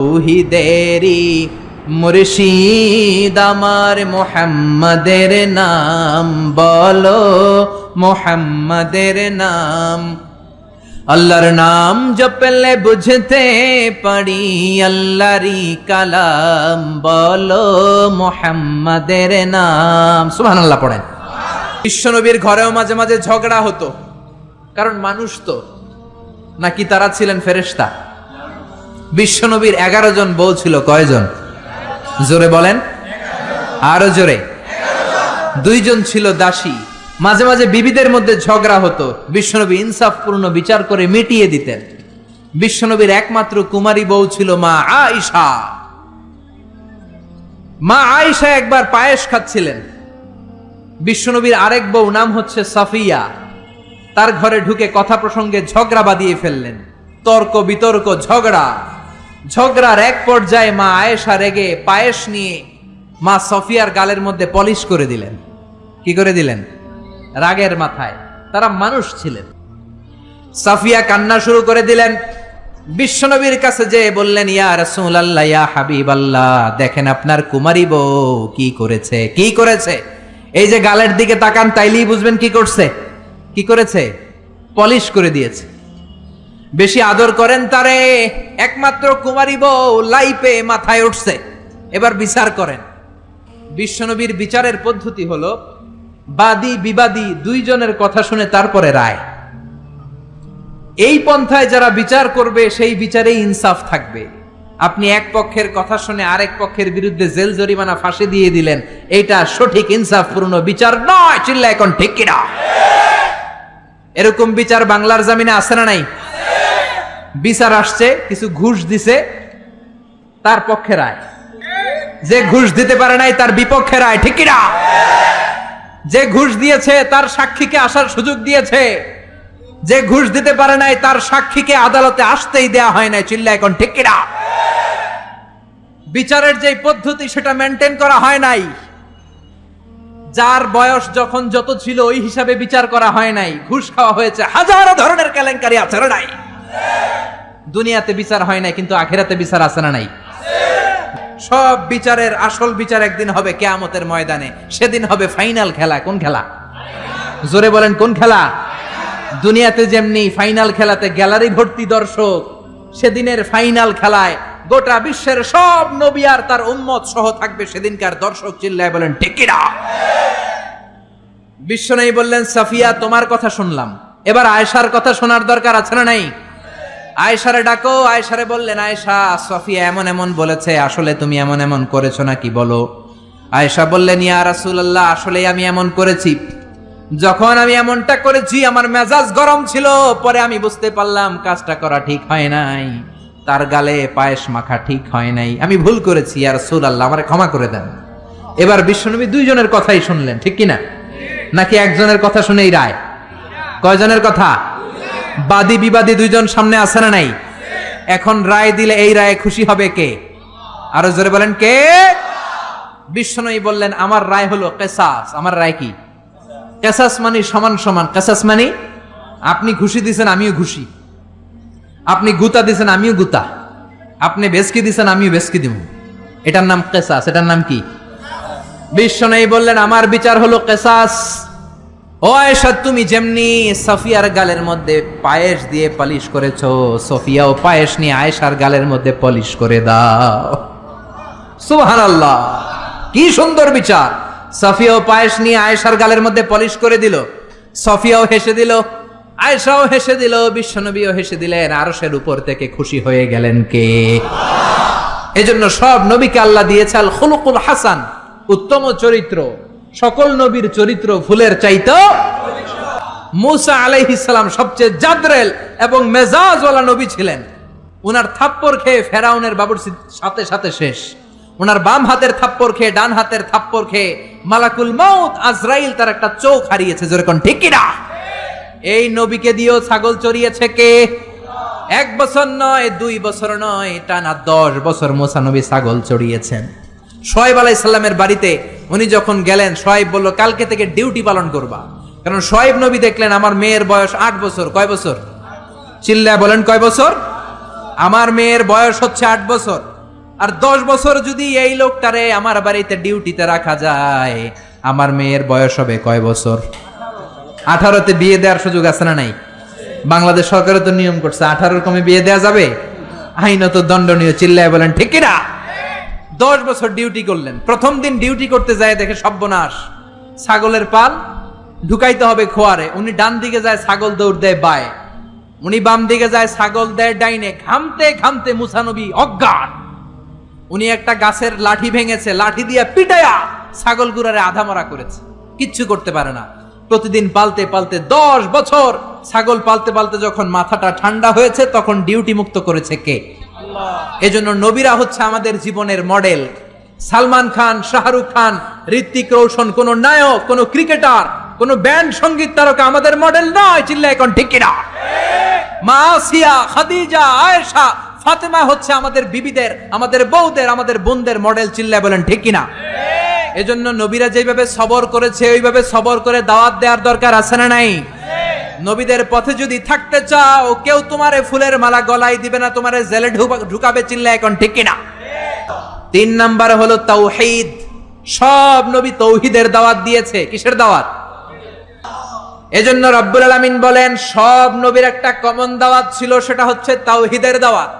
তৌহিদেরি মুর্শিদ আমার মোহাম্মদের নাম, বলো মোহাম্মদের নাম। আল্লাহর নাম জপলে বুঝতে পারি, আল্লাহরই কালাম, বলো মোহাম্মদের নাম। সুহান আল্লাহ পড়েন বিশ্বনবীর ঘরেও মাঝে মাঝে ঝগড়া হতো, কারণ মানুষ তো, নাকি তারা ছিলেন ফেরেশতা? বিশ্বনবীর এগারো জন বউ ছিল, কয়জন? জোরে বলেন। আরও জোরে। দুইজন ছিল দাসী। মাঝে মাঝে বিবিদের মধ্যে ঝগড়া হতো। বিশ্বনবী ইনসাফপূর্ণ বিচার করে মিটিয়ে দিতেন। বিশ্বনবীর একমাত্র কুমারী বউ ছিল মা আয়েশা। মা আয়েশা একবার পায়েস খাচ্ছিলেন। বিশ্বনবীর আরেক বউ নাম হচ্ছে সাফিয়া। তার ঘরে ঢুকে কথা প্রসঙ্গে ঝগড়া বাঁধিয়ে ফেললেন। তর্ক বিতর্ক, ঝগড়া। ঝগড়ার এক পর্যায়ে মা আয়েশা রেগে পায়েস নিয়ে মা সফিয়ার গালের মধ্যে পলিশ করে দিলেন। কি করে দিলেন? রাগের মাথায়। তারা মানুষ ছিলেন। সাফিয়া কান্না শুরু করে দিলেন। বিশ্বনবীর কাছে যে বললেন, ইয়া রাসূলুল্লাহ, ইয়া হাবিব আল্লাহ দেখেন আপনার কুমারী বউ কি করেছে কি করেছে? এই যে গালের দিকে তাকান, তাইলেই বুঝবেন কি করছে। কি করেছে? পলিশ করে দিয়েছে। বেশি আদর করেন তারে। একমাত্র কুমারী বউ লাইপে মাথায় উঠছে। এবার বিচার করেন। বিশ্বনবীর বিচারের পদ্ধতি হলো, বাদী বিবাদী দুইজনের কথা শুনে তারপরে রায়। এই পন্থায় যারা বিচার করবে, সেই বিচারেই ইনসাফ থাকবে। আপনি এক পক্ষের কথা শুনে আরেক পক্ষের বিরুদ্ধে জেল জরিমানা ফাঁসি দিয়ে দিলেন, এটা সঠিক ইনসাফপূর্ণ বিচার নয় চিল্লা এখন ঠিক কিনা? এরকম বিচার বাংলার জামিনে আছে না নাই? বিচার আসছে, কিছু ঘুষ দিছে, তার পক্ষে রায়। যে ঘুষ দিতে পারে নাই, তার বিপক্ষে রায়, ঠিক কিনা? যে ঘুষ দিয়েছে, তার সাক্ষীকে আসার সুযোগ দিয়েছে। যে ঘুষ দিতে পারে নাই, তার সাক্ষীকে আদালতে আসতেই দেয়া হয় নাই চিল্লা এখন ঠিক কিনা? বিচারের যে পদ্ধতি, সেটা মেনটেন করা হয় নাই। যার বয়স যখন যত ছিল, ওই হিসাবে বিচার করা হয় নাই। ঘুষ খাওয়া হয়েছে, হাজারো ধরনের কেলেঙ্কারি আছে না নাই। দুনিয়াতে বিচার হয় নাই, কিন্তু আখেরাতে বিচার আছে না নাই? সব বিচারের আসল বিচার একদিন হবে কেয়ামতের ময়দানে। সেদিন হবে ফাইনাল খেলা। কোন খেলা? জোরে বলেন, কোন খেলা? দুনিয়াতে যেমনি ফাইনাল খেলাতে গ্যালারি ভর্তি দর্শক, সেদিনের ফাইনাল খেলায় গোটা বিশ্বের সব নবী আর তার উম্মত সহ থাকবে সেদিনকার দর্শক চিল্লায় বলেন টেকিরা বিশ্বনয়ী বললেন, সাফিয়া, তোমার কথা শুনলাম। এবার আয়েশার কথা শোনার দরকার আছে না নাই? আয়েশারে ডাকো আয়সারে বললেন, আয়েশা, সফিয়া এমন এমন বলেছে, আসলে তুমি এমন এমন করেছ নাকি বলো? আয়েশা বললেন, ইয়া রাসূলুল্লাহ আসলে আমি এমন করেছি। যখন আমি এমনটা করেছি, আমার মেজাজ গরম ছিল, পরে আমি বুঝতে পারলাম, কাজটা করা ঠিক হয় নাই। তার গালে পায়েস মাখা ঠিক হয় নাই। আমি ভুল করেছি আর সুর আল্লাহ আমার ক্ষমা করে দেন। এবার বিশ্বনবী দুইজনের কথাই শুনলেন, ঠিক কিনা? নাকি একজনের কথা শুনেই রায়? কয়জনের কথা? বাদী বিবাদী দুইজন সামনে আছে না নাই? এখন রায় দিলে এই রায়ে খুশি হবে কে? আরও জোরে বলেন কে? বিশ্বনবী বললেন, আমার রায় হলো কেসাস। আমার রায় কি? কেসাস মানে সমান সমান। কেসাস মানে আপনি ঘুষি দিছেন, আমিও ঘুষি। আপনি গুতা দিছেন, আমিও গুতা। আপনি বেসকি দিছেন, আমিও বেসকি দিব। এটার নাম কেসাস। এটার নাম কি? বিশ্বনবী বললেন, আমার বিচার হলো কেসাস। ও তুমি যেমনি সফিয়ার গালের মধ্যে পায়েস দিয়ে পালিশ করেছ, সফিয়াও পায়েস নিয়ে আয়েশার গালের মধ্যে পলিশ করে দাও। সুবহানাল্লাহ, কি সুন্দর বিচার। সফিয়াও পায়েস নিয়ে আয়েশার গালের মধ্যে পলিশ করে দিল, সফিয়াও হেসে দিল, আয়েশাও হেসে দিল, বিশ্বনবীও হেসে দিলেন, আরশের উপর থেকে খুশি হয়ে গেলেন কে? এজন্য সব নবীকে আল্লাহ দিয়েছে আল খুলুকুল হাসান, উত্তম চরিত্র। সকল নবীর চরিত্র ফুলের চাইতো মুসা আলাইহিসালাম সবচেয়ে জাদরেল এবং মেজাজওয়ালা নবী ছিলেন। উনার থাপ্পর খেয়ে ফেরাউনের বাবুর সাথে সাথে শেষ। ওনার বাম হাতের থাপ্পর খেয়ে ডান হাতের থাপ্পর খেয়ে মালাকুল মাউত আজরাইল তার একটা চোখ হারিয়েছে যেরকম ঠিক এই নবীকে দিয়েও ছাগল চড়িয়েছে কে? এক বছর নয়, দুই বছর নয়, টানা দশ বছর মোসা নবী ছাগল চড়িয়েছেন। সোয়েব আলাই সাল্লামের বাড়িতে উনি যখন গেলেন সোয়েব বলল, কালকে থেকে ডিউটি পালন করবা। কারণ সোয়েব নবী দেখলেন, আমার মেয়ের বয়স আট বছর। কয় বছর? চিল্লা বলেন, কয় বছর? আমার মেয়ের বয়স হচ্ছে আট বছর। আর দশ বছর যদি এই লোকটারে আমার বাড়িতে ডিউটিতে রাখা যায়, আমার মেয়ের বয়স হবে কয় বছর? আঠারোতে বিয়ে দেওয়ার সুযোগ আছে না নাই? বাংলাদেশ সরকারের তো নিয়ম করছে, আঠারোর কমে বিয়ে দেওয়া যাবে? আইনত দণ্ডনীয়, চিল্লায় বলেন ঠিক না দশ বছর ডিউটি করলেন। প্রথম দিন ডিউটি করতে যায়, দেখে সব্যনাশ ছাগলের পাল ঢুকাইতে হবে খোয়ারে। উনি ডান দিকে যায়, ছাগল দৌড় দেয় বায়। উনি বাম দিকে যায়, ছাগল দেয় ডাইনে। ঘামতে ঘামতে মুসানবী অজ্ঞান। উনি একটা গাছের লাঠি ভেঙেছে, লাঠি দিয়ে পিটায়া ছাগল গুড়ারে আধা মরা করেছে। কিচ্ছু করতে পারে না। প্রতিদিন পালতে পালতে দশ বছর ছাগল পালতে পালতে যখন মাথাটা ঠান্ডা হয়েছে, তখন ডিউটি মুক্ত করেছে কে? এজন্য নবীরা হচ্ছে আমাদের জীবনের মডেল। সালমান খান, শাহরুখ খান, ঋত্বিক রোশন, কোন নায়ক, কোন ক্রিকেটার, কোন ব্যান্ড সংগীত তারকা আমাদের মডেল নয় চিল্লা এখন ঠিক কিনা? মা আসিয়া খাদিজা, আয়েশা, ফাতেমা হচ্ছে আমাদের বিবিদের, আমাদের বউদের, আমাদের বোনদের মডেল, চিল্লায় বলেন ঠিক কিনা? এজন্য নবীরা যেভাবে সবর করেছে, ওইভাবে সবর করে দাওয়াত দেওয়ার দরকার আছে না নাই? নবীদের পথে যদি থাকতে চাও, কেউ তোমারে ফুলের মালা গলায় দিবে না, তোমারে জেলে ঢুকাবে চিল্লা এখন ঠিক কিনা? তিন নাম্বার হলো তাওহীদ। সব নবী তৌহিদের দাওয়াত দিয়েছে। কিসের দাওয়াত? এজন্য রব্বুল আলামিন বলেন, সব নবীর একটা কমন দাওয়াত ছিল, সেটা হচ্ছে তাওহিদের দাওয়াত।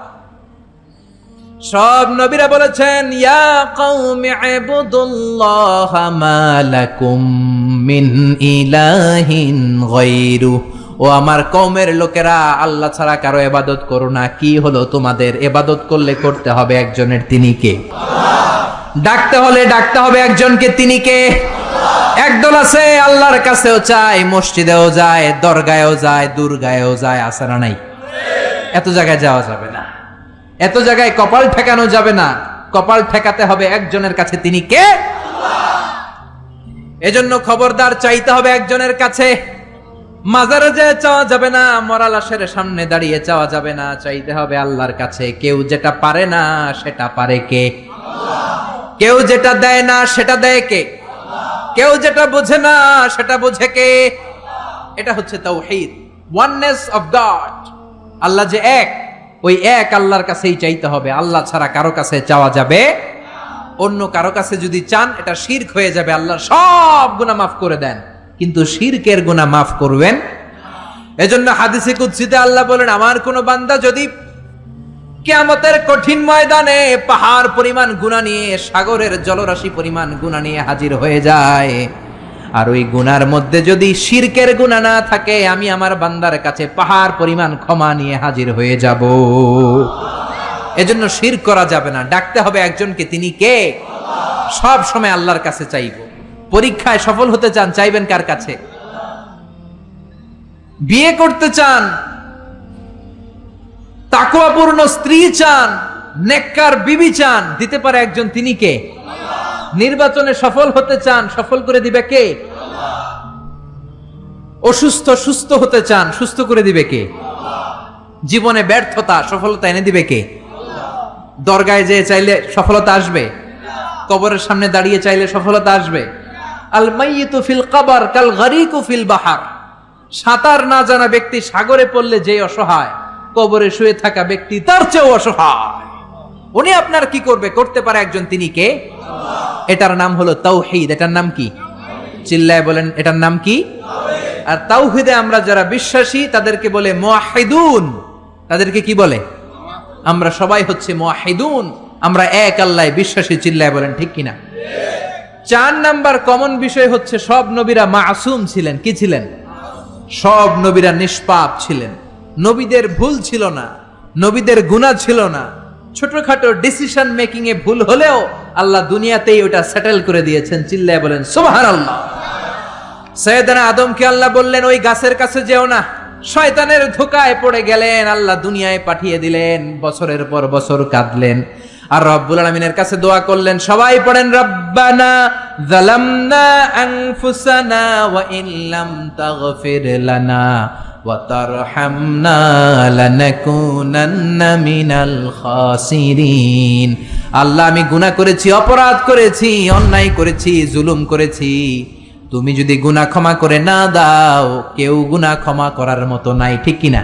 সব নবীরা বলেছেন, ইয়া কওমি ইবুদুল্লাহ মা লাকুম মিন ইলাহিন গায়রু। ও আমার কওমের লোকেরা, আল্লাহ ছাড়া কারও ইবাদত করো না। কি হলো তোমাদের? ইবাদত করলে করতে হবে একজনের তিনি কে? ডাকতে হলে ডাকতে হবে একজনকে তিনি কে? একদল আছে, আল্লাহর কাছেও চায় মসজিদেও যায়, দরগায়ও যায়, দুর্গায়ও যায়, আসারা নাই। এত জায়গায় যাওয়া যাবে না। এত জায়গায় কপাল ঠেকানো যাবে না। কপাল ঠেকাতে হবে একজনের কাছে তিনি কে? এজন্য খবরদার চাইতে হবে একজনের কাছে। মাজারে যে চাওয়া যাবে না মরা লাশের সামনে দাঁড়িয়ে চাওয়া যাবে না। চাইতে হবে আল্লাহর কাছে কেউ যেটা পারে না সেটা পারে কে? কেউ যেটা দেয় না সেটা দেয় কে? কেউ যেটা বোঝে না সেটা বোঝে কে? এটা হচ্ছে তাওহীদ ওয়াননেস অফ গড আল্লাহ যে এক ওই এক আল্লাহর কাছেই চাইতে হবে। আল্লাহ ছাড়া কারও কাছে চাওয়া যাবে অন্য কারও কাছে যদি চান, এটা শির্ক হয়ে যাবে। আল্লাহ সব গুনাহ মাফ করে দেন। কিন্তু শিরকের গুনাহ মাফ করবেন এজন্য হাদিসে কুদসিতে আল্লাহ বলেন, আমার কোন বান্দা যদি কিয়ামতের কঠিন ময়দানে পাহাড় পরিমাণ গুণা নিয়ে, সাগরের জলরাশি পরিমাণ গুণা নিয়ে হাজির হয়ে যায় আর ওই গুনার মধ্যে যদি শিরকের গুণা না থাকে, আমি আমার বান্দার কাছে পাহাড় পরিমাণ ক্ষমা নিয়ে হাজির হয়ে যাব। এজন্য শির করা যাবে না। ডাকতে হবে একজনকে, তিনি কে? সব সময় আল্লাহর কাছে চাইব। পরীক্ষায় সফল হতে চান, চাইবেন কার কাছে? বিয়ে করতে চান তাকুয়াপূর্ণ স্ত্রী চান, নেককার বিবি চান, দিতে পারে একজন, তিনি কে? নির্বাচনে সফল হতে চান, সফল করে দিবে কে? অসুস্থ সুস্থ হতে চান, সুস্থ করে দিবে কে? জীবনে ব্যর্থতা, সফলতা এনে দিবে কে? দরগায় যেয়ে চাইলে সফলতা আসবে। কবরের সামনে দাঁড়িয়ে চাইলে সফলতা আসবে। আল মাইয়িতু ফিল কাবার কাল গরিকু ফিল বাহার। সাঁতার না জানা ব্যক্তি সাগরে পড়লে যে অসহায়, কবরে শুয়ে থাকা ব্যক্তি তার চেয়েও অসহায়। উনি আপনার কি করবে? করতে পারে একজন তিনি কে? এটার নাম হলো তাওহীদ। এটার নাম কি? চিল্লায় বলেন, এটার নাম কি? আর তাওহীদে আমরা যারা বিশ্বাসী, তাদেরকে বলে মুয়াহিদুন। তাদেরকে কি বলে? আমরা সবাই হচ্ছে মুয়াহিদুন। আমরা এক আল্লাহ বিশ্বাসী, চিল্লায় বলেন, ঠিক কিনা? চার নাম্বার কমন বিষয় হচ্ছে সব নবীরা মাসুম ছিলেন। কি ছিলেন? সব নবীরা নিষ্পাপ ছিলেন। নবীদের ভুল ছিল না। নবীদের গুনাহ ছিল না। ছোটখাটো ডিসিশন মেকিং এ ভুল হলেও আল্লাহ দুনিয়াতেই ওটা সেটেল করে দিয়েছেন, চিল্লায় বলেন, সুবহানাল্লাহ। সৈয়দনা আদমকে আল্লাহ বললেন, ওই গাছের কাছে যেও না। শয়তানের ধোকায় পড়ে গেলেন, আল্লাহ দুনিয়ায় পাঠিয়ে দিলেন, বছরের পর বছর কাঁদলেন। আর রব্বুল আলমিনের কাছে দোয়া করলেন, সবাই পড়েন, রব্বানা জালামনা আনফুসানা ওয়া তাগফির লানা। তারহামনা লানাকুনান্না মিনাল খাসিরিন আল্লাহ, আমি গুনাহ করেছি, অপরাধ করেছি, অন্যায় করেছি, জুলুম করেছি। তুমি যদি গুনাহ ক্ষমা করে না দাও, কেউ গুনাহ ক্ষমা করার মতো নাই, ঠিক কিনা?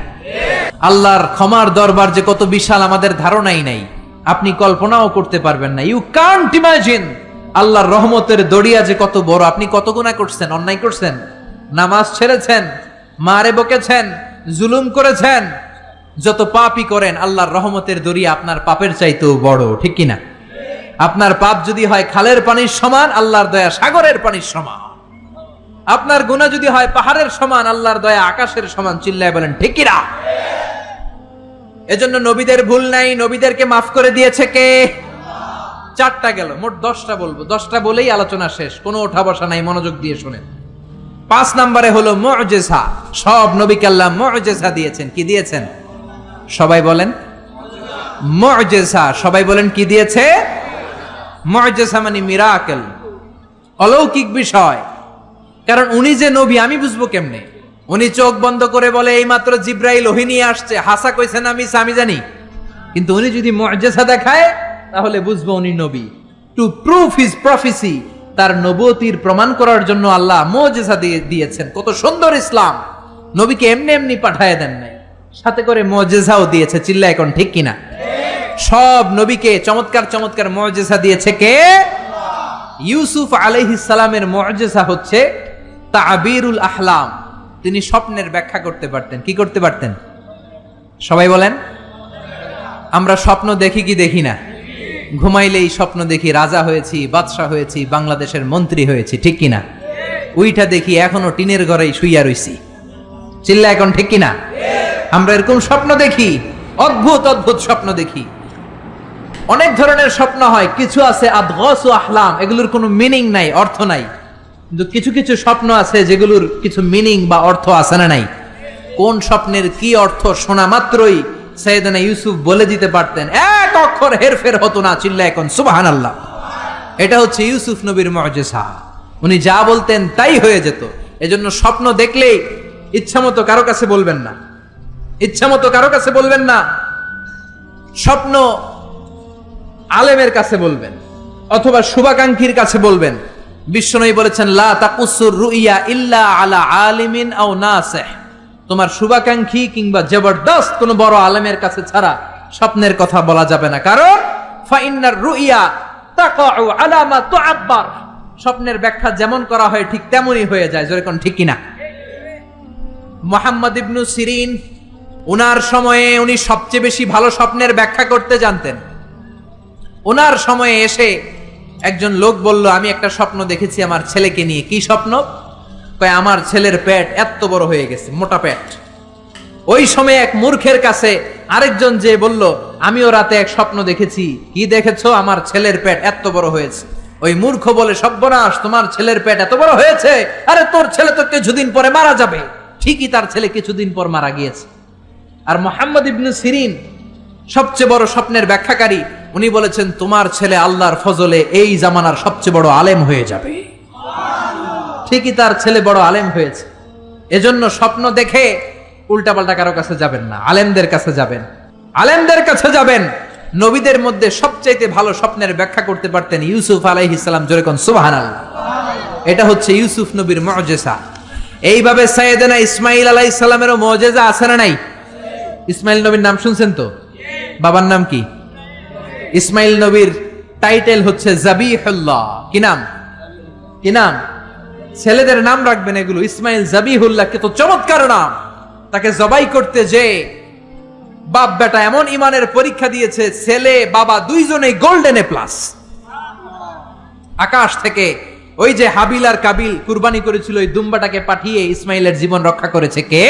আল্লাহর ক্ষমার দরবার যে কত বিশাল, আমাদের ধারণাই নাই। আপনি কল্পনাও করতে পারবেন না। ইউ কান্ট ইমাজিন আল্লাহর রহমতের দড়িয়া যে কত বড়। আপনি কত গুণা করছেন, অন্যায় করছেন, নামাজ ছেড়েছেন মারে বকেছেন, জুলুম করেছেন, যত পাপই করেন, আল্লাহর রহমতের দড়িয়া আপনার পাপের চাইতেও বড়, ঠিক কিনা? আপনার পাপ যদি হয় খালের পানির সমান, আল্লাহর দয়া সাগরের পানির সমান। আপনার গুণা যদি হয় পাহাড়ের সমান, আল্লাহর দয়া আকাশের সমান, চিল্লায় বলেন ঠিকিরা এজন্য নবীদের ভুল নাই, নবীদেরকে মাফ করে দিয়েছে কে? চারটা গেল, মোট দশটা বলব। দশটা বলেই আলোচনা শেষ, কোনো ওঠা বসা নাই, মনোযোগ দিয়ে শুনেন। পাঁচ নম্বরে হলো মজেসা সব নবীকে আল্লাহ মজেসা দিয়েছেন। কি দিয়েছেন? সবাই বলেন। মজেসা সবাই বলেন কি দিয়েছে? মজেসা মানে মিরাকেল। অলৌকিক বিষয়। কারণ উনি যে নবী, আমি বুঝব কেমনে? উনি চোখ বন্ধ করে বলে, এইমাত্র জিব্রাইল ওহি নিয়ে আসছে। হাসা কইছেন আমি আমি জানি। কিন্তু উনি যদি মর্যাদা দেখায়, তাহলে বুঝব উনি নবী। টু প্রুফ হিজ প্রফেসি তার নবতির প্রমাণ করার জন্য আল্লাহ মজেসা দিয়ে দিয়েছেন। কত সুন্দর ইসলাম। নবীকে এমনি এমনি পাঠায় দেন নাই। সাথে করে মজেসাও দিয়েছে। চিল্লা এখন ঠিক কিনা? সব নবীকে চমৎকার চমৎকার মজেসা দিয়েছে কে? ইউসুফ আলাইহিস সালামের মজেসা হচ্ছে তাবিরুল আহলাম। তিনি স্বপ্নের ব্যাখ্যা করতে পারতেন। কি করতে পারতেন? সবাই বলেন? আমরা স্বপ্ন দেখি কি দেখি না? ঘুমাইলেই স্বপ্ন দেখি রাজা হয়েছি, বাদশাহ হয়েছি, বাংলাদেশের মন্ত্রী হয়েছি, ঠিক কিনা? উইটা দেখি এখনও টিনের ঘরেই শুইয়া রইছি। চিল্লা এখন ঠিক কিনা? আমরা এরকম স্বপ্ন দেখি, অদ্ভুত অদ্ভুত স্বপ্ন দেখি। অনেক ধরনের স্বপ্ন হয়, কিছু আছে আদগস ও আহলাম, এগুলোর কোনো মিনিং নাই, অর্থ নাই। কিন্তু কিছু কিছু স্বপ্ন আছে যেগুলোর কিছু মিনিং বা অর্থ আছে না নাই। কোন স্বপ্নের কি অর্থ শোনা মাত্রই সৈয়দনা ইউসুফ বলে দিতে পারতেন এক অক্ষর হেরফের হতো না, চিল্লা এখন সুবাহান আল্লাহ এটা হচ্ছে ইউসুফ নবীর মজেসা উনি যা বলতেন তাই হয়ে যেত। এজন্য স্বপ্ন দেখলেই ইচ্ছামতো কারও কাছে বলবেন না। ইচ্ছামতো কারও কাছে বলবেন না। স্বপ্ন আলেমের কাছে বলবেন, অথবা শুভাকাঙ্ক্ষীর কাছে বলবেন। বিশ্বনবী বলেছেন, লা তাকুসুর রুইয়া ইল্লা আলা আলিমিন আও নাসিহ। তোমার শুভাকাঙ্ক্ষী কিংবা জবরদস্ত কোন বড় আলেমের কাছে ছাড়া স্বপ্নের কথা বলা যাবে না। কারণ ফাইন্নার রুইয়া তাকাউ আলা মা তুআব্বার। স্বপ্নের ব্যাখ্যা যেমন করা হয় ঠিক তেমনই হয়ে যায়। যেরকম ঠিক কিনা? মোহাম্মদ ইবনু সিরিন ওনার সময়ে উনি সবচেয়ে বেশি ভালো স্বপ্নের ব্যাখ্যা করতে জানতেন। ওনার সময়ে এসে একজন লোক বলল, আমি একটা স্বপ্ন দেখেছি আমার ছেলেকে নিয়ে। কি স্বপ্ন? কয়, আমার ছেলের পেট এত বড় হয়ে গেছে, মোটা পেট। ওই সময় এক মূর্খের কাছে আরেকজন যে বলল, আমিও রাতে এক স্বপ্ন দেখেছি। কি দেখেছ? আমার ছেলের পেট এত বড় হয়েছে। ওই মূর্খ বলে সব্যনাশ তোমার ছেলের পেট এত বড় হয়েছে? আরে, তোর ছেলে তো কিছুদিন পরে মারা যাবে। ঠিকই তার ছেলে কিছুদিন পর মারা গিয়েছে। আর মোহাম্মদ ইবনু সিরিন সবচেয়ে বড় স্বপ্নের ব্যাখ্যাকারী, উনি বলেছেন, তোমার ছেলে আল্লাহর ফজলে এই জামানার সবচেয়ে বড় আলেম হয়ে যাবে। ঠিকই তার ছেলে বড় আলেম হয়েছে। এজন্য স্বপ্ন দেখে উল্টাপাল্টা কারও কাছে যাবেন না, আলেমদের কাছে যাবেন। আলেমদের কাছে যাবেন। নবীদের মধ্যে সবচাইতে ভালো স্বপ্নের ব্যাখ্যা করতে পারতেন ইউসুফ আলাইহিসাল্লাম যেরকম সুবাহান এটা হচ্ছে ইউসুফ নবীর মজেসা এইভাবে সাইয়েদেনা ইসমাইল আলাইহিস সালামেরও মজেজা আছে না নাই? ইসমাইল নবীর নাম শুনছেন তো? বাবার নাম কি? ইসমাইল নবীর টাইটেল হচ্ছে জাবিহুল্লাহ। কি নাম? কি নাম? ছেলেদের নাম রাখবেন এগুলো। ইসমাইল জাবিহুল্লাহ কে তো চমৎকার নাম। তাকে জবাই করতে যে, বাপ বেটা এমন ইমানের পরীক্ষা দিয়েছে, ছেলে, বাবা দুইজনেই গোল্ডেন প্লাস। আকাশ থেকে ওই যে হাবিল আর কাবিল কুরবানি করেছিল, ওই দুম্বাটাকে পাঠিয়ে ইসমাইলের জীবন রক্ষা করেছে কে?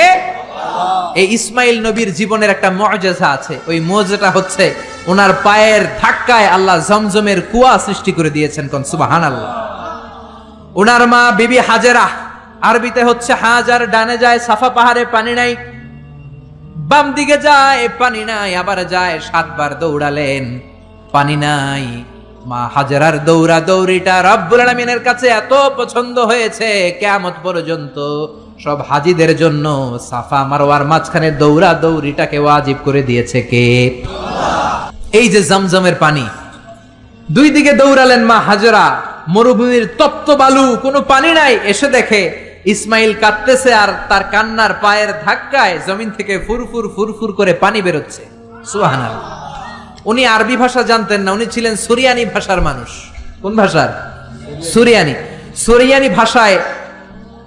এই ইসমাইল নবীর জীবনের একটা মর্যাদা আছে। ওই মর্যাদা হচ্ছে ওনার পায়ের ধাক্কায় আল্লাহ জমজমের কুয়া সৃষ্টি করে দিয়েছেন কোন? সুবাহান আল্লাহ ওনার মা বিবি হাজেরা আরবিতে হচ্ছে হাজার, ডানে যায়, সাফা পাহাড়ে পানি নাই। বাম দিকে যায়, পানি নাই, আবার যায়, সাতবার দৌড়ালেন, পানি নাই। মা হাজারার দৌড়া দৌড়িটা রব্বুল আলমিনের কাছে এত পছন্দ হয়েছে কেমত পর্যন্ত সব হাজিদের জন্য সাফা মারোয়ার মাঝখানে দৌড়া দৌড়িটাকে ওয়াজিব করে দিয়েছে কে? এই যে জমজমের পানি, দুই দিকে দৌড়ালেন মা হাজরা, মরুভূমির তপ্ত বালু, কোনো পানি নাই, এসে দেখে ইসমাইল কাঁদতেছে আর তার কান্নার পায়ের ধাক্কায় জমিন থেকে ফুরফুর ফুরফুর করে পানি বেরোচ্ছে। সুহান উনি আরবি ভাষা জানতেন না, উনি ছিলেন সুরিয়ানি ভাষার মানুষ। কোন ভাষার? সুরিয়ানি। সুরিয়ানি ভাষায়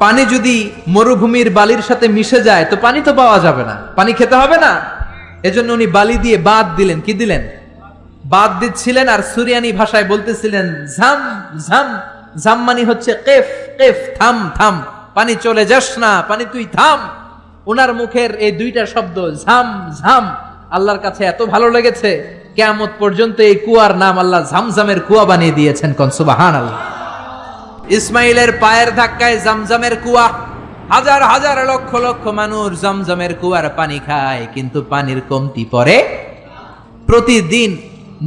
পানি যদি মরুভূমির বালির সাথে মিশে যায়, তো পানি তো পাওয়া যাবে না। পানি খেতে হবে না। এজন্য উনি বালি দিয়ে বাদ দিলেন। কি দিলেন? বাদ দিচ্ছিলেন আর সুরিয়ানি ভাষায় বলতেছিলেন, ঝাম ঝাম ঝাম মানে হচ্ছে কেফ কেফ, থাম থাম। পানি চলে যাস না, পানি তুই থাম। ওনার মুখের এই দুইটা শব্দ, ঝাম ঝাম, আল্লাহর কাছে এত ভালো লেগেছে, কেয়ামত পর্যন্ত এই কুয়ার নাম আল্লাহ ঝামঝামের কুয়া বানিয়ে দিয়েছেন কনসুবাহান আল্লাহ ইসমাইলের পায়ের ধাক্কায় জমজমের কুয়া, হাজার হাজার, লক্ষ লক্ষ মানুষ জমজমের কুয়ার পানি খায়, কিন্তু পানির কমতি পড়ে প্রতিদিন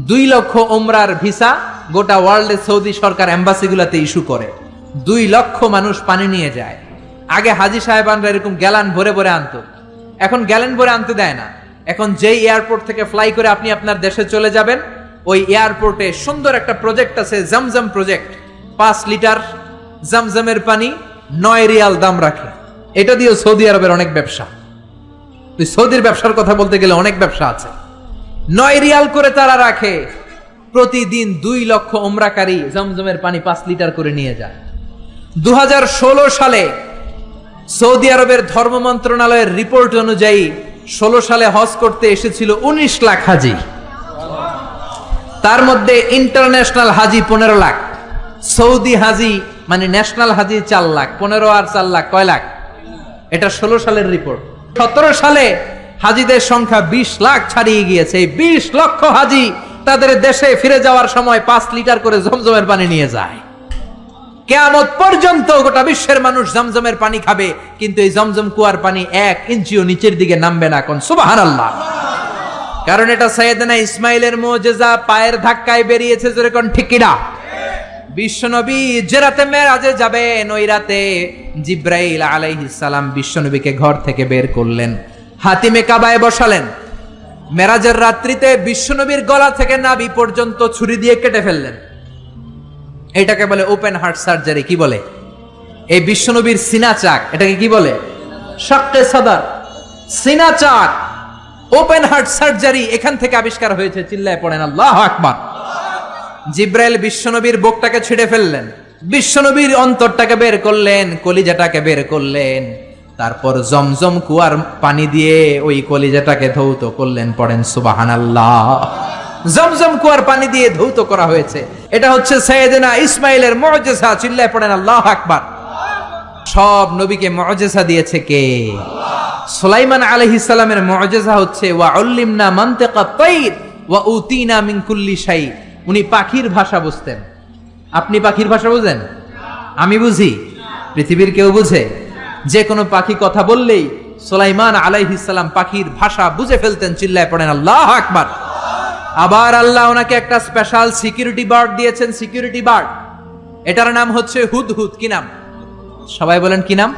দুই লক্ষ ওমরার ভিসা গোটা ওয়ার্ল্ডে সৌদি সরকার এম্বাসিগুলোতে ইস্যু করে। দুই লক্ষ মানুষ পানি নিয়ে যায়। আগে হাজি সাহেবানরা এরকম গ্যালান ভরে ভরে আনতো। এখন গ্যালান ভরে আনতে দেয় না। এখন যেই এয়ারপোর্ট থেকে ফ্লাই করে আপনি আপনার দেশে চলে যাবেন, ওই এয়ারপোর্টে সুন্দর একটা প্রজেক্ট আছে, জমজম প্রজেক্ট। পাঁচ লিটার জমজমের পানি নয় রিয়াল দাম রাখে। এটা দিয়েও সৌদি আরবের অনেক ব্যবসা। তুই সৌদির ব্যবসার কথা বলতে গেলে অনেক ব্যবসা আছে। নয় রিয়াল করে তারা রাখে। প্রতিদিন দুই লক্ষ ওমরাকারী জমজমের পানি পাঁচ লিটার করে নিয়ে যায়। দু হাজার ষোলো সালে সৌদি আরবের ধর্ম মন্ত্রণালয়ের রিপোর্ট অনুযায়ী ষোলো সালে হজ করতে এসেছিল উনিশ লাখ হাজি। তার মধ্যে ইন্টারন্যাশনাল হাজি পনেরো লাখ, সৌদি হাজি মানে ন্যাশনাল হাজি চার লাখ, পনেরো আর চার লাখ, কয় লাখ? এটা ষোলো সালের রিপোর্ট। সতেরো সালে হাজিদের সংখ্যা বিশ লাখ ছাড়িয়ে গিয়েছে। এই বিশ লক্ষ হাজি তাদের দেশে ফিরে যাওয়ার সময় পাঁচ লিটার করে জমজমের পানি নিয়ে যায়। কেয়ামত পর্যন্ত গোটা বিশ্বের মানুষ জমজমের পানি খাবে, কিন্তু এই জমজম কুয়ার পানি এক ইঞ্চিও নিচের দিকে নামবে না কোন? সুবাহান আল্লাহ কারণ এটা সৈয়দনা ইসমাইলের মোজেজা পায়ের ধাক্কায় বেরিয়েছে যেরকম ঠিকিরা বিশ্বনবী যে রাতে মেরাজে যাবেন, ওই রাতে জিব্রাইল আলাইহিস সালাম বিশ্বনবীকে ঘর থেকে বের করলেন, হাতিমে কাবায় বসালেন। মেরাজের রাত্রিতে বিশ্বনবীর গলা থেকে নাভি পর্যন্ত ছুরি দিয়ে কেটে ফেললেন। এটাকে বলে ওপেন হার্ট সার্জারি কি বলে? এই বিশ্বনবীর সিনা চাক, এটাকে কি বলে? শক্তে সদর। সিনা চাক ওপেন হার্ট সার্জারি এখান থেকে আবিষ্কার হয়েছে, চিল্লায় পড়েন, আল্লাহ আকবার। জিব্রাইল বিশ্বনবীর বুকটাকে ছিঁড়ে ফেললেন, বিশ্বনবীর অন্তরটাকে বের করলেন, কলিজাটাকে বের করলেন, তারপর জমজম কুয়ার পানি দিয়ে ওই কলিজাটাকে ধৌত করলেন, পড়েন সুবাহান আল্লাহ জমজম কুয়ার পানি দিয়ে ধৌত করা হয়েছে। এটা হচ্ছে সৈয়দনা ইসমাইলের মজেসা চিল্লায় পড়েন আল্লাহ আকবার। সব নবীকে মজেসা দিয়েছে কে? সুলাইমান আলাইহিস সালামের মজেসা হচ্ছে, ওয়া উল্লিমনা মানতিকা তাইর ওয়া উতিনা মিন কুল্লি শাই। উনি পাখির ভাষা বুঝতেন। আপনি পাখির ভাষা বুঝেন? আমি বুঝি। পৃথিবীর কেউ বুঝে? যে কোনো পাখি কথা বললেই সুলাইমান সালাম পাখির ভাষা বুঝে ফেলতেন, চিল্লায় পড়েন আল্লাহ আকবার। আবার আল্লাহ ওনাকে একটা স্পেশাল সিকিউরিটি বার্ড দিয়েছেন সিকিউরিটি বার্ড এটার নাম হচ্ছে হুদহুদ কি নাম? সবাই বলেন কি নাম?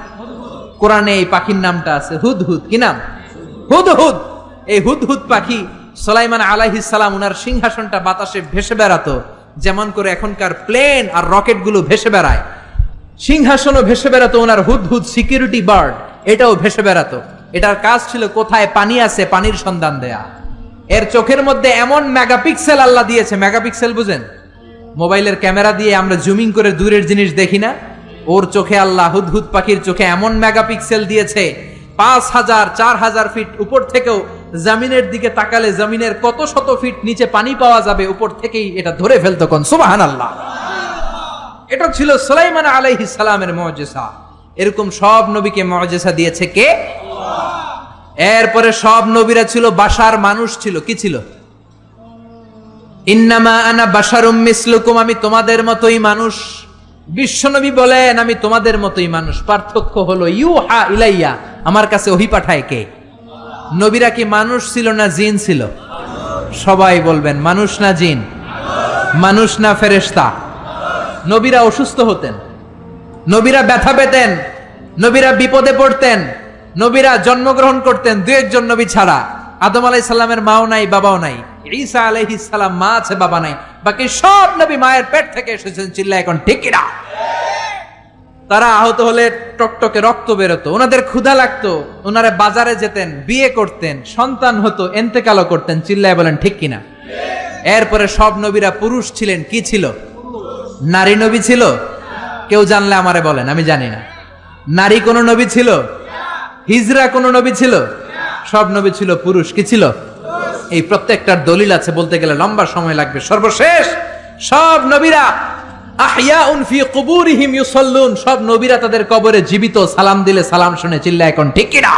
কোরআনে এই পাখির নামটা আছে হুদহুদ কি নাম? হুদহুদ এই হুদহুদ পাখি সোলাইমান সালাম ওনার সিংহাসনটা বাতাসে ভেসে বেড়াতো, যেমন করে এখনকার প্লেন আর রকেটগুলো ভেসে বেড়ায়। সিংহাসনও ভেসে বেড়াতো ওনার হুদহুদ সিকিউরিটি বার্ড এটাও ভেসে বেড়াতো। এটার কাজ ছিল কোথায় পানি আছে, পানির সন্ধান দেয়া। এর চোখের মধ্যে এমন মেগাপিক্সেল আল্লাহ দিয়েছে, মেগাপিক্সেল বুঝেন? মোবাইলের ক্যামেরা দিয়ে আমরা জুমিং করে দূরের জিনিস দেখি না? ওর চোখে আল্লাহ হুদহুদ পাখির চোখে এমন মেগাপিক্সেল দিয়েছে, পাঁচ হাজার, চার হাজার ফিট উপর থেকেও জামিনের দিকে তাকালে জামিনের কত শত ফিট নিচে পানি পাওয়া যাবে, উপর থেকেই এটা ধরে ফেলতো কোন? সুবাহান আল্লাহ এটা ছিল সুলাইমান আলাইহিস সালামের মজেসা। এরকম সব নবীকে মজেসা দিয়েছে কে? এরপরে সব নবীরা ছিল, বাসার মানুষ ছিল। কি ছিল? ইন্নামা আনা বাসারুম মিসলুকুম, আমি তোমাদের মতোই মানুষ। বিশ্বনবী বলেন, আমি তোমাদের মতোই মানুষ। পার্থক্য হলো ইউ হা ইলাইয়া, আমার কাছে ওহি পাঠায় কে? নবীরা কি মানুষ ছিল না জিন ছিল? সবাই বলবেন, মানুষ না জিন, মানুষ না ফেরেশতা। নবীরা অসুস্থ হতেন, নবীরা ব্যথা পেতেন, নবীরা বিপদে পড়তেন। নবীরা জন্মগ্রহণ করতেন দু একজন নবী ছাড়া। আদম আলাই সাল্লামের মাও নাই, বাবাও নাই। ঈসা আলাইহিস সালাম মা আছে, বাবা নাই। বাকি সব নবী মায়ের পেট থেকে এসেছেন চিল্লা এখন ঠিকিরা তারা আহত হলে টকটকে রক্ত বেরোতো, ওনাদের ক্ষুধা লাগতো, ওনারা বাজারে যেতেন, বিয়ে করতেন, সন্তান হতো, এন্তেকালও করতেন, চিল্লায় বলেন ঠিক কিনা? এরপরে সব নবীরা পুরুষ ছিলেন, কি ছিল? নারী নবী ছিল? কেউ জানলে আমারে বলেন, আমি জানি না। নারী কোনো নবী ছিল? হিজরা কোন নবী ছিল? সব নবী ছিল পুরুষ। কি ছিল? এই প্রত্যেকটার দলিল আছে বলতে গেলে লম্বা সময় লাগবে। সর্বশেষ, সব নবীরা আহইয়াউন ফি কুবুরিহিম ইউসাল্লুন। সব নবীরা তাদের কবরে জীবিত। সালাম দিলে সালাম শুনে চিল্লা এখন, ঠিক কিনা?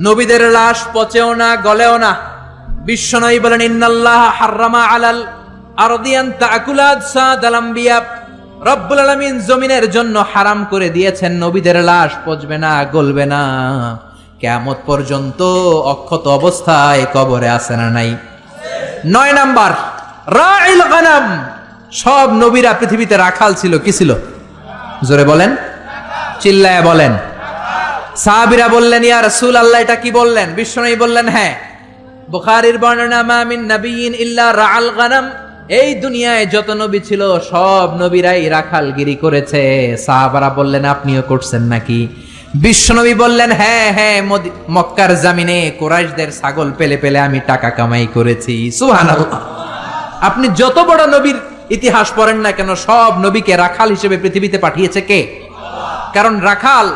নবীদের লাশ পচেও না, গলেও না। বিশ্বনবী বলেন, ইন্নাল্লাহ হাররামা আলাল আরদিয়ান তাকুলাদ সাদাল আম্বিয়া। রব্বুল আলামিন জমিনের জন্য হারাম করে দিয়েছেন, নবীদের লাশ পচবে না, গলবে না। কিয়ামত পর্যন্ত অক্ষত অবস্থায় কবরে আসে না নাই? নয় নাম্বার, রাইল গানাম। সব নবীরা পৃথিবীতে রাখাল ছিল, কি ছিল? জোরে বলেন, চিল্লায় বলেন। সাহাবিরা বললেন, ইয়া রাসূল আল্লাহ এটা কি বললেন? বিশ্বনবী বললেন হ্যাঁ। বুখারীর বর্ণনা, মা মিন নাবিয়িন ইল্লা রাআল গানাম। এই দুনিয়ায় যত নবী ছিল, সব নবীরাই রাখালগিরি করেছে। সাহাবারা বললেন, আপনিও করছেন নাকি? বিশ্বনবী বললেন হ্যাঁ হ্যাঁ মক্কার জামিনে কোরাইশদের ছাগল পেলে পেলে আমি টাকা কামাই করেছি। সুবহানাল্লাহ। আপনি যত বড় নবীর ইতিহাস পড়েন না কেন, সব নবীকে রাখাল হিসেবে পৃথিবীতে পাঠিয়েছে কে? কারণ রাখাল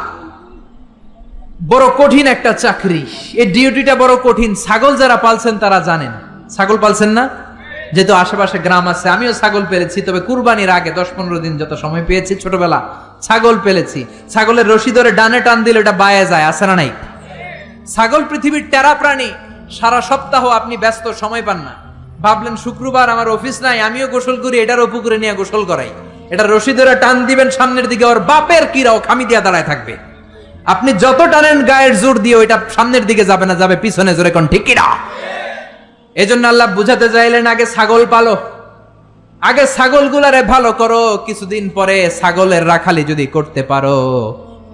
বড় কঠিন একটা চাকরি। এই ডিউটিটা বড় কঠিন। ছাগল যারা পালছেন তারা জানেন। ছাগল পালছেন না? যেহেতু আশেপাশে গ্রাম আছে, আমিও ছাগল পেলেছি তবে কুরবানির আগে দশ পনেরো দিন যত সময় পেয়েছি, ছোটবেলা ছাগল পেলেছি। ছাগলের রশি ধরে ডানে টান দিলে ওটা বায়ে যায় আসে না নাই? ছাগল পৃথিবীর টেরা প্রাণী, সারা সপ্তাহ আপনি ব্যস্ত, সময় পান না। ভাবলেন শুক্রবার আমার অফিস নাই, আমিও গোসল করি এটারও পুকুরে নিয়ে গোসল করাই। এটা রশি ধরে টান দিবেন সামনের দিকে, ওর বাপের কিরাও খামি দিয়া দাঁড়ায় থাকবে। আপনি যত টানেন গায়ের জোর দিয়ে, ওইটা সামনের দিকে যাবে না, যাবে পিছনে, জোরে কোন ঠিক কিনা এজন্য আল্লাহ বুঝাতে চাইলেন, আগে ছাগল পালো। আগে ছাগলগুলারে ভালো করো, কিছুদিন পরে ছাগলের রাখালি যদি করতে পারো,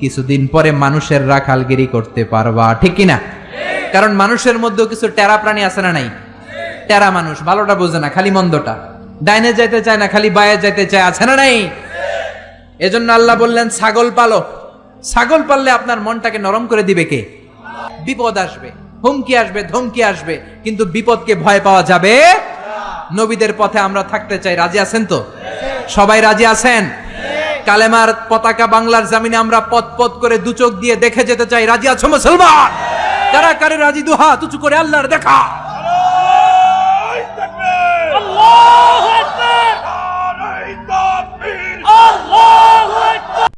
কিছুদিন পরে মানুষের রাখালগিরি করতে পারবা। ঠিক কিনা? কারণ মানুষের মধ্যেও কিছু টেরা প্রাণী আছে না নাই? টেরা মানুষ, ভালোটা বোঝে না, খালি মন্দটা। ডাইনে যাইতে চায় না, খালি বায়ে যাইতে চায়, আছে না নাই? এজন্য আল্লাহ বললেন, ছাগল পালো। ছাগল পাললে আপনার মনটাকে নরম করে দিবে কে? বিপদ আসবে। হুমকি আসবে, ধমকি আসবে। কিন্তু বিপদকে ভয় পাওয়া যাবে নবীদের পথে আমরা থাকতে চাই। রাজি আছেন তো? সবাই রাজি আছেন? কালেমার পতাকা বাংলার জামিনে আমরা পথ পথ করে দু চোখ দিয়ে দেখে যেতে চাই। রাজি আছো মুসলমান? কারা কারে রাজি? দুহা তুচু করে আল্লাহর দেখা। আল্লাহ